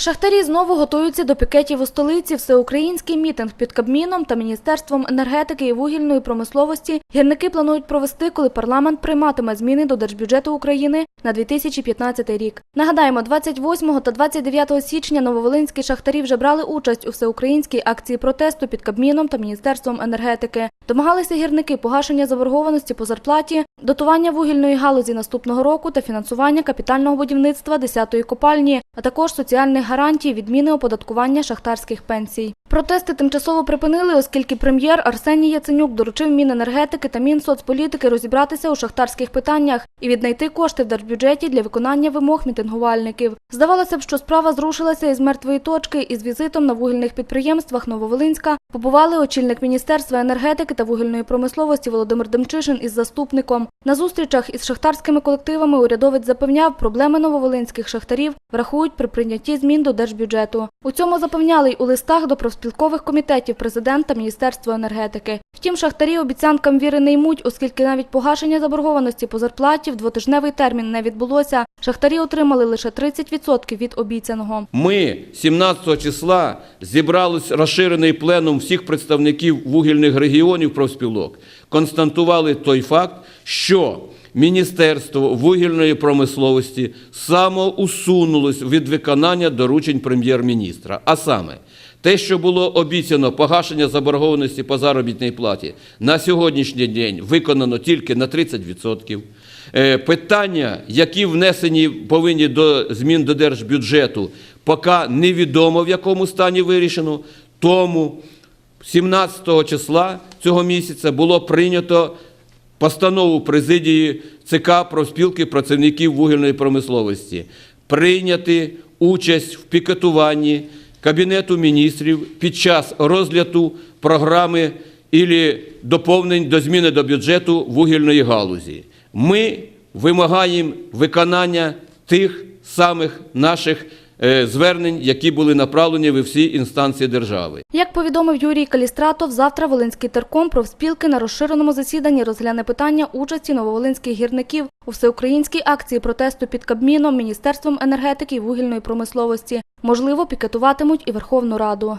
Шахтарі знову готуються до пікетів у столиці. Всеукраїнський мітинг під Кабміном та Міністерством енергетики і вугільної промисловості гірники планують провести, коли парламент прийматиме зміни до Держбюджету України на 2015 рік. Нагадаємо, 28 та 29 січня нововолинські шахтарі вже брали участь у всеукраїнській акції протесту під Кабміном та Міністерством енергетики. Домагалися гірники погашення заборгованості по зарплаті, дотування вугільної галузі наступного року та фінансування капітального будівництва 10-ї копальні, а також соціальних гарантій відміни оподаткування шахтарських пенсій. Протести тимчасово припинили, оскільки прем'єр Арсеній Яценюк доручив Міненергетики та Мінсоцполітики розібратися у шахтарських питаннях і віднайти кошти в держбюджеті для виконання вимог мітингувальників. Здавалося б, що справа зрушилася із мертвої точки, і з візитом на вугільних підприємствах Нововолинська побували очільник Міністерства енергетики та вугільної промисловості Володимир Демчишин із заступником. На зустрічах із шахтарськими колективами урядовець запевняв, проблеми нововолинських шахтарів врахують при прийнятті змін до держбюджету. У цьому запевняли й у листах до профспілкових комітетів президент та Міністерство енергетики. Втім, шахтарі обіцянкам віри не ймуть, оскільки навіть погашення заборгованості по зарплаті в двотижневий термін не відбулося. Шахтарі отримали лише 30% від обіцяного. Ми 17 числа зібрались розширений пленум всіх представників вугільних регіонів профспілок, констатували той факт, що Міністерство вугільної промисловості самоусунулось від виконання доручень прем'єр-міністра. А саме, те, що було обіцяно погашення заборгованості по заробітній платі, на сьогоднішній день виконано тільки на 30%. Е, Питання, які внесені повинні до змін до держбюджету, поки невідомо в якому стані вирішено. Тому 17 числа цього місяця було прийнято постанову президії ЦК профспілки працівників вугільної промисловості прийняти участь в пікетуванні Кабінету міністрів під час розгляду програми і доповнень до зміни до бюджету вугільної галузі. Ми вимагаємо виконання тих самих наших звернень, які були направлені в всі інстанції держави. Як повідомив Юрій Калістратов, завтра Волинський терком профспілки на розширеному засіданні розгляне питання участі нововолинських гірників у всеукраїнській акції протесту під Кабміном, Міністерством енергетики і вугільної промисловості. Можливо, пікетуватимуть і Верховну Раду.